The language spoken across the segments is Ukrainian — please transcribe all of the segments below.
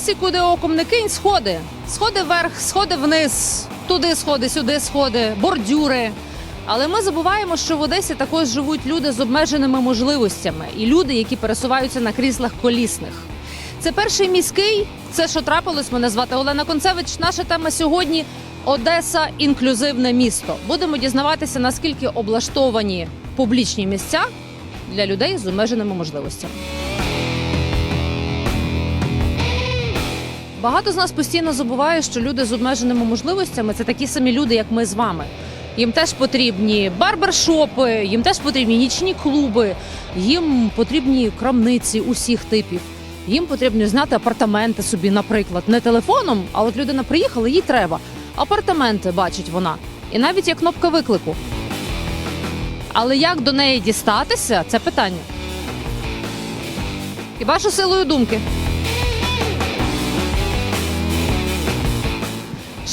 Одесі, куди оком не кинь, сходи. Сходи вверх, сходи вниз, туди сходи, сюди сходи, бордюри. Але ми забуваємо, що в Одесі також живуть люди з обмеженими можливостями і люди, які пересуваються на кріслах колісних. Це перший міський. Це що трапилось. Мене звати Олена Концевич. Наша тема сьогодні Одеса інклюзивне місто. Будемо дізнаватися, наскільки облаштовані публічні місця для людей з обмеженими можливостями. Багато з нас постійно забуває, що люди з обмеженими можливостями це такі самі люди, як ми з вами. Їм теж потрібні барбершопи, їм теж потрібні нічні клуби, їм потрібні крамниці усіх типів. Їм потрібно зняти апартаменти собі, наприклад, не телефоном, а от людина приїхала, їй треба. Апартаменти бачить вона. І навіть є кнопка виклику. Але як до неї дістатися, це питання. Хіба що силою думки.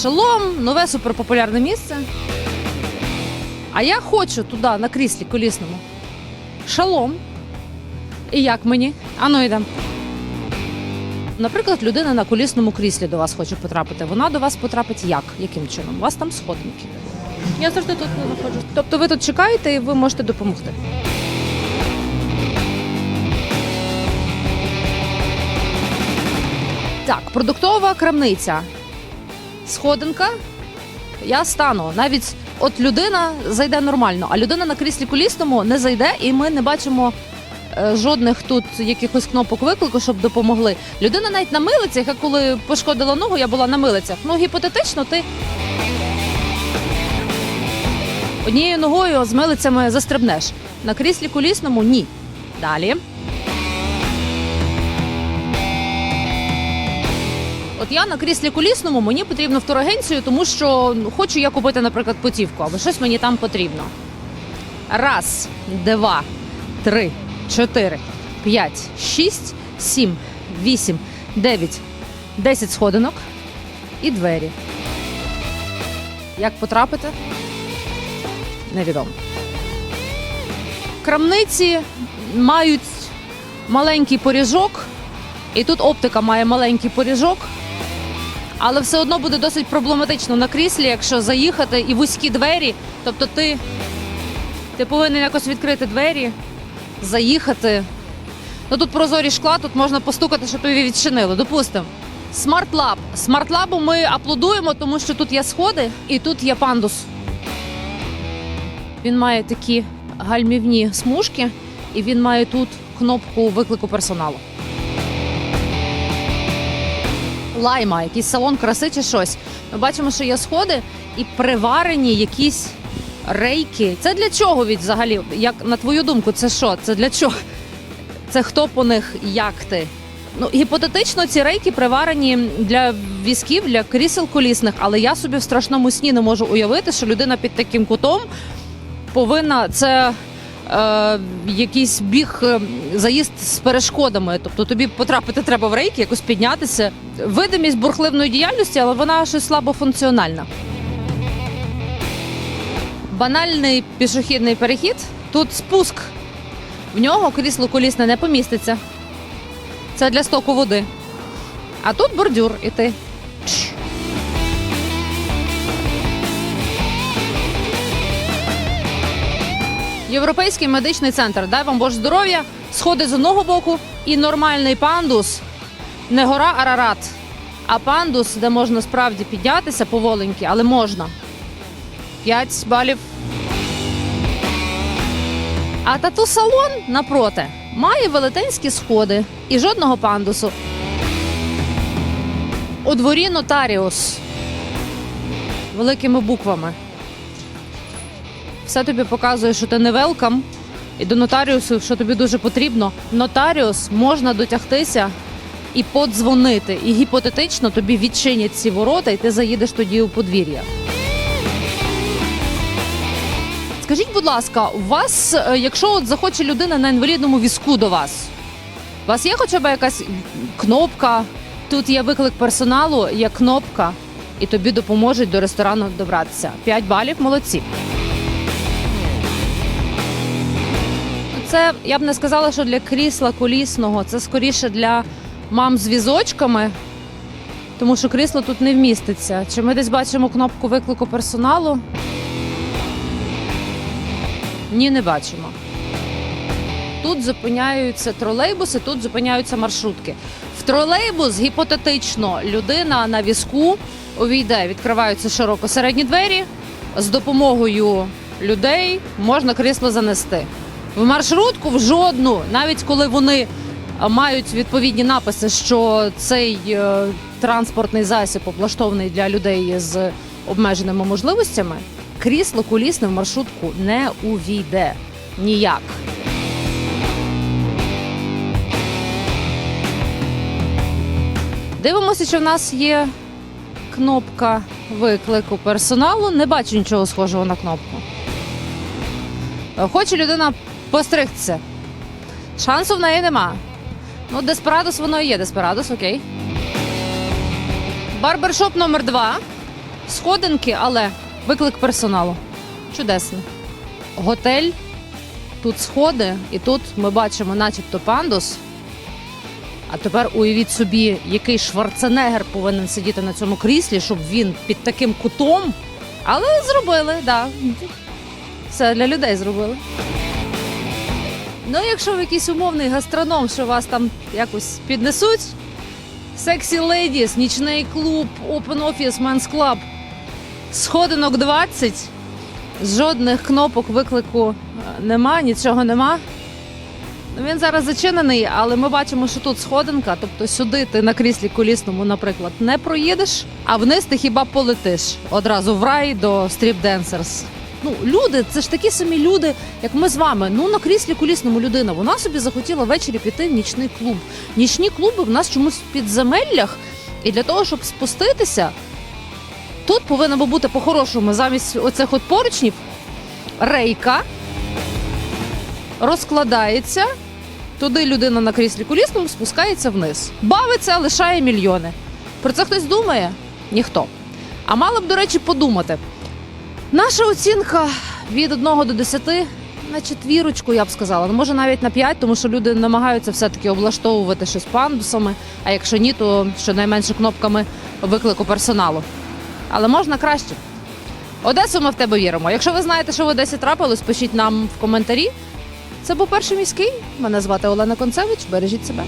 Шалом, нове суперпопулярне місце. А я хочу туди, на кріслі колісному. Шалом. І як мені? Ану йдемо. Наприклад, людина на колісному кріслі до вас хоче потрапити. Вона до вас потрапить як? Яким чином? У вас там сходинки. Я завжди тут знаходжусь. Тобто ви тут чекаєте і ви можете допомогти. Так, продуктова крамниця. Сходинка. Я стану. Навіть от людина зайде нормально, а людина на кріслі колісному не зайде, і ми не бачимо е, жодних тут якихось кнопок виклику, щоб допомогли. Людина навіть на милицях, я коли пошкодила ногу, я була на милицях. Ну, гіпотетично, ти Однією ногою з милицями застрибнеш. На кріслі колісному ні. Далі. От я на кріслі колісному, мені потрібно в турагенцію, тому що хочу я купити, наприклад, путівку, або щось мені там потрібно. Раз, два, три, чотири, п'ять, шість, сім, вісім, дев'ять, десять сходинок і двері. Як потрапити? невідомо. Крамниці мають маленький поріжок, і тут оптика має маленький поріжок, але все одно буде досить проблематично на кріслі, якщо заїхати і вузькі двері. Тобто ти, ти повинен якось відкрити двері, заїхати. Ну тут прозорі шкла, тут можна постукати, щоб тобі відчинили. Допустимо. Смарт-лаб. Смарт-лабу ми аплодуємо, тому що тут є сходи і тут є пандус. Він має такі гальмівні смужки, і він має тут кнопку виклику персоналу. Лайма, якийсь салон краси чи щось. Ми бачимо, що є сходи і приварені якісь рейки. Це для чого від взагалі? Як на твою думку, це що? Це для чого? Це хто по них як ти? Ну, гіпотетично, ці рейки приварені для візків, для крісел колісних, але я собі в страшному сні не можу уявити, що людина під таким кутом повинна це якийсь біг, е, заїзд з перешкодами. Тобто тобі потрапити треба в рейки, якось піднятися. Видимість бурхливної діяльності, але вона щось слабо функціональна. Банальний пішохідний перехід. Тут спуск. В нього крісло колісне не поміститься. Це для стоку води. А тут бордюр і Європейський медичний центр. Дай вам Боже здоров'я. Сходи з одного боку і нормальний пандус. Не гора Арарат, а пандус, де можна справді піднятися поволеньки, але можна. 5 балів. А тату-салон напроти має велетенські сходи і жодного пандусу. У дворі нотаріус великими буквами. Все тобі показує, що ти не велкам, і до нотаріусу, що тобі дуже потрібно. Нотаріус можна дотягтися і подзвонити. І гіпотетично тобі відчинять ці ворота, і ти заїдеш тоді у подвір'я. Скажіть, будь ласка, у вас, е, якщо от захоче людина на інвалідному візку до вас, у вас є хоча б якась кнопка? Тут є виклик персоналу, є кнопка, і тобі допоможуть до ресторану добратися. 5 балів, молодці. Це я б не сказала, що для крісла колісного, це скоріше для мам з візочками, тому що крісло тут не вміститься. Чи ми десь бачимо кнопку виклику персоналу? Ні, не бачимо. Тут зупиняються тролейбуси, тут зупиняються маршрутки. В тролейбус гіпотетично людина на візку увійде, відкриваються широко середні двері. З допомогою людей можна крісло занести. В маршрутку в жодну, навіть коли вони мають відповідні написи, що цей е, транспортний засіб облаштований для людей з обмеженими можливостями, крісло колісне в маршрутку не увійде ніяк. Дивимося, чи в нас є кнопка виклику персоналу. Не бачу нічого схожого на кнопку. Е, Хоче людина постригтися. Шансу в неї нема. Ну, Деспарадос воно і є, Деспарадос, окей. Барбершоп номер 2 Сходинки, але виклик персоналу. Чудесно. Готель. Тут сходи, і тут ми бачимо, начебто, пандус. А тепер уявіть собі, який шварценеггер повинен сидіти на цьому кріслі, щоб він під таким кутом. Але зробили, так. Да. Все для людей зробили. Ну, якщо ви якийсь умовний гастроном, що вас там якось піднесуть. Сексі Ladies, нічний клуб, Open Office, Men's Club. Сходинок 20. Жодних кнопок виклику е, нема, нічого нема. Він зараз зачинений, але ми бачимо, що тут сходинка, тобто сюди ти на кріслі колісному, наприклад, не проїдеш, а вниз ти хіба полетиш одразу в рай до Strip Dancers. Ну, люди, це ж такі самі люди, як ми з вами. Ну, на кріслі колісному людина. Вона собі захотіла ввечері піти в нічний клуб. Нічні клуби в нас чомусь в підземеллях, і для того, щоб спуститися, тут повинна би бути по-хорошому замість оцих от поручнів рейка розкладається. Туди людина на кріслі колісному спускається вниз. Бавиться, лишає мільйони. Про це хтось думає? Ніхто. А мали б, до речі, подумати. Наша оцінка від 1 до 10 на четвірочку, я б сказала. Ну, може навіть на 5, тому що люди намагаються все-таки облаштовувати щось пандусами, а якщо ні, то щонайменше кнопками виклику персоналу. Але можна краще. Одесу ми в тебе віримо. Якщо ви знаєте, що в Одесі трапилось, пишіть нам в коментарі. Це був перший міський. Мене звати Олена Концевич. Бережіть себе.